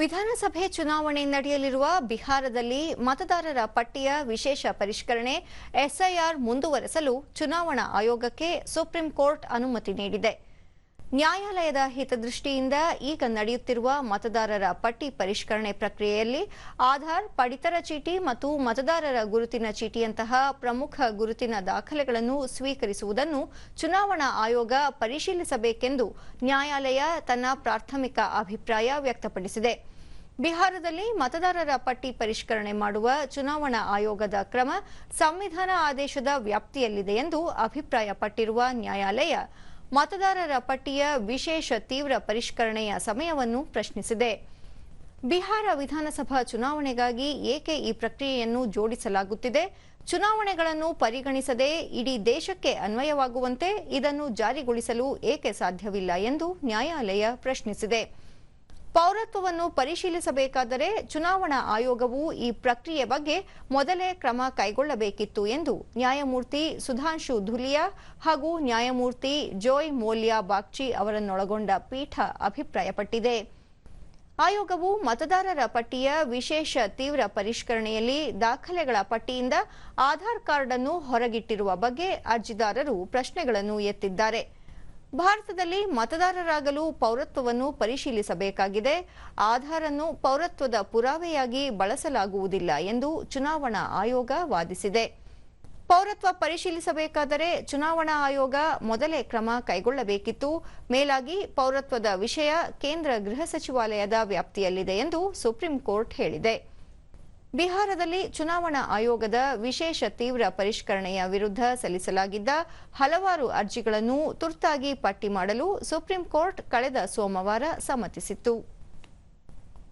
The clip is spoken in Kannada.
ವಿಧಾನಸಭೆ ಚುನಾವಣೆ ನಡೆಯಲಿರುವ ಬಿಹಾರದಲ್ಲಿ ಮತದಾರರ ಪಟ್ಟಿಯ ವಿಶೇಷ ಪರಿಷ್ಕರಣೆ ಎಸ್ಐಆರ್ ಮುಂದುವರೆಸಲು ಚುನಾವಣಾ ಆಯೋಗಕ್ಕೆ ಸುಪ್ರೀಂ ಕೋರ್ಟ್ ಅನುಮತಿ ನೀಡಿದೆ. ನ್ಯಾಯಾಲಯದ ಹಿತದೃಷ್ಟಿಯಿಂದ ಈಗ ನಡೆಯುತ್ತಿರುವ ಮತದಾರರ ಪಟ್ಟಿ ಪರಿಷ್ಕರಣೆ ಪ್ರಕ್ರಿಯೆಯಲ್ಲಿ ಆಧಾರ್, ಪಡಿತರ ಚೀಟಿ ಮತ್ತು ಮತದಾರರ ಗುರುತಿನ ಚೀಟಿಯಂತಹ ಪ್ರಮುಖ ಗುರುತಿನ ದಾಖಲೆಗಳನ್ನು ಸ್ವೀಕರಿಸುವುದನ್ನು ಚುನಾವಣಾ ಆಯೋಗ ಪರಿಶೀಲಿಸಬೇಕೆಂದು ನ್ಯಾಯಾಲಯ ತನ್ನ ಪ್ರಾಥಮಿಕ ಅಭಿಪ್ರಾಯ ವ್ಯಕ್ತಪಡಿಸಿದೆ. ಬಿಹಾರದಲ್ಲಿ ಮತದಾರರ ಪಟ್ಟಿ ಪರಿಷ್ಕರಣೆ ಮಾಡುವ ಚುನಾವಣಾ ಆಯೋಗದ ಕ್ರಮ ಸಂವಿಧಾನ ಆದೇಶದ ವ್ಯಾಪ್ತಿಯಲ್ಲಿದೆ ಎಂದು ಅಭಿಪ್ರಾಯಪಟ್ಟಿರುವ ನ್ಯಾಯಾಲಯ ಮತದಾರರ ಪಟ್ಟಿಯ ವಿಶೇಷ ತೀವ್ರ ಪರಿಷ್ಕರಣೆಯ ಸಮಯವನ್ನು ಪ್ರಶ್ನಿಸಿದೆ. ಬಿಹಾರ ವಿಧಾನಸಭಾ ಚುನಾವಣೆಗಾಗಿ ಏಕೆ ಈ ಪ್ರಕ್ರಿಯೆಯನ್ನು ಜೋಡಿಸಲಾಗುತ್ತಿದೆ? ಚುನಾವಣೆಗಳನ್ನು ಪರಿಗಣಿಸದೆ ಇಡೀ ದೇಶಕ್ಕೆ ಅನ್ವಯವಾಗುವಂತೆ ಇದನ್ನು ಜಾರಿಗೊಳಿಸಲು ಏಕೆ ಸಾಧ್ಯವಿಲ್ಲ ಎಂದು ನ್ಯಾಯಾಲಯ ಪ್ರಶ್ನಿಸಿದೆ. ಪೌರತ್ವವನ್ನು ಪರಿಶೀಲಿಸಬೇಕಾದರೆ ಚುನಾವಣಾ ಆಯೋಗವು ಈ ಪ್ರಕ್ರಿಯೆ ಬಗ್ಗೆ ಮೊದಲೇ ಕ್ರಮ ಕೈಗೊಳ್ಳಬೇಕಿತ್ತು ಎಂದು ನ್ಯಾಯಮೂರ್ತಿ ಸುಧಾಂಶು ಧುಲಿಯಾ ಹಾಗೂ ನ್ಯಾಯಮೂರ್ತಿ ಜೋಯ್ ಮೋಲ್ಯಾ ಬಾಗ್ಚಿ ಅವರನ್ನೊಳಗೊಂಡ ಪೀಠ ಅಭಿಪ್ರಾಯಪಟ್ಟಿದೆ. ಆಯೋಗವು ಮತದಾರರ ಪಟ್ಟಿಯ ವಿಶೇಷ ತೀವ್ರ ಪರಿಷ್ಕರಣೆಯಲ್ಲಿ ದಾಖಲೆಗಳ ಪಟ್ಟಿಯಿಂದ ಆಧಾರ್ ಕಾರ್ಡ್ ಅನ್ನು ಹೊರಗಿಟ್ಟಿರುವ ಬಗ್ಗೆ ಅರ್ಜಿದಾರರು ಪ್ರಶ್ನೆಗಳನ್ನು ಎತ್ತಿದ್ದಾರೆ. ಭಾರತದಲ್ಲಿ ಮತದಾರರಾಗಲು ಪೌರತ್ವವನ್ನು ಪರಿಶೀಲಿಸಬೇಕಾಗಿದೆ. ಆಧಾರ್ ಅನ್ನು ಪೌರತ್ವದ ಪುರಾವೆಯಾಗಿ ಬಳಸಲಾಗುವುದಿಲ್ಲ ಎಂದು ಚುನಾವಣಾ ಆಯೋಗ ವಾದಿಸಿದೆ. ಪೌರತ್ವ ಪರಿಶೀಲಿಸಬೇಕಾದರೆ ಚುನಾವಣಾ ಆಯೋಗ ಮೊದಲೇ ಕ್ರಮ ಕೈಗೊಳ್ಳಬೇಕಿತ್ತು. ಮೇಲಾಗಿ ಪೌರತ್ವದ ವಿಷಯ ಕೇಂದ್ರ ಗೃಹ ಸಚಿವಾಲಯದ ವ್ಯಾಪ್ತಿಯಲ್ಲಿದೆ ಎಂದು ಸುಪ್ರೀಂ ಕೋರ್ಟ್ ಹೇಳಿದೆ. ಬಿಹಾರದಲ್ಲಿ ಚುನಾವಣಾ ಆಯೋಗದ ವಿಶೇಷ ತೀವ್ರ ಪರಿಷ್ಕರಣೆಯ ವಿರುದ್ಧ ಸಲ್ಲಿಸಲಾಗಿದ್ದ ಹಲವಾರು ಅರ್ಜಿಗಳನ್ನು ತುರ್ತಾಗಿ ಪಟ್ಟಿ ಮಾಡಲು ಸುಪ್ರೀಂ ಕೋರ್ಟ್ ಕಳೆದ ಸೋಮವಾರ ಸಮ್ಮತಿಸಿತ್ತು.